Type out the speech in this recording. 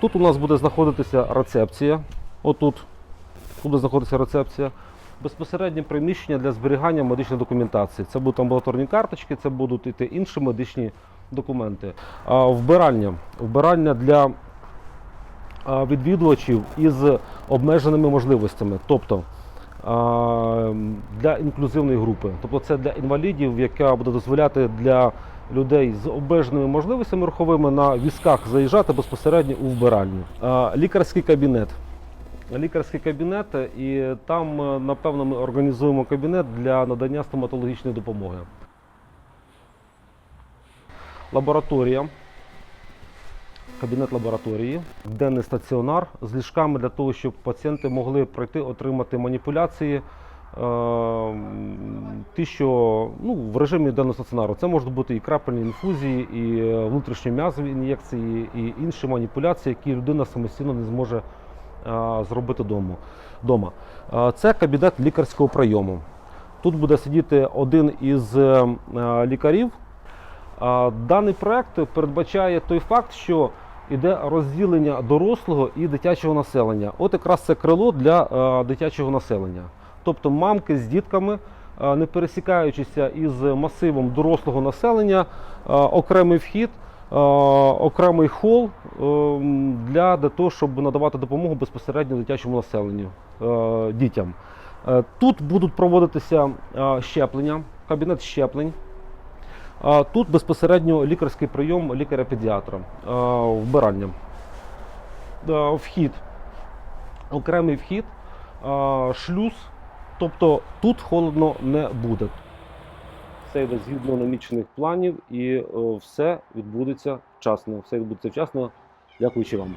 Тут у нас буде знаходитися рецепція. Отут буде знаходитися рецепція. Безпосереднє приміщення для зберігання медичної документації. Це будуть амбулаторні карточки, це будуть іти інші медичні документи. Вбирання. Вбирання для відвідувачів із обмеженими можливостями. Тобто для інклюзивної групи. Тобто це для інвалідів, яка буде дозволяти для людей з обмеженими можливостями руховими на візках заїжджати безпосередньо у вбиральню. Лікарський кабінет. Лікарський кабінет, і там, е, напевно, ми організуємо кабінет для надання стоматологічної допомоги. Лабораторія. Кабінет лабораторії, денний стаціонар з ліжками для того, щоб пацієнти могли пройти отримати маніпуляції. Ті, що ну, в режимі денного стаціонару це можуть бути і крапельні інфузії, і е, внутрішньом'язові ін'єкції, і інші маніпуляції, які людина самостійно не зможе е, зробити дому- дома. Е, Це кабінет лікарського прийому. Тут буде сидіти один із лікарів. Даний проект передбачає той факт, що йде розділення дорослого і дитячого населення. От якраз це крило для дитячого населення. Тобто мамки з дітками, не пересікаючися із масивом дорослого населення, е, окремий вхід, е, окремий хол е, для, того, щоб надавати допомогу безпосередньо дитячому населенню, е, дітям. Е, Тут будуть проводитися е, щеплення, кабінет щеплень. Тут безпосередньо лікарський прийом лікаря-педіатра, вбирання. Вхід, окремий вхід, шлюз, тобто тут холодно не буде. Все йде згідно намічених планів і е, все відбудеться вчасно. Все відбудеться вчасно. Дякуючи вам.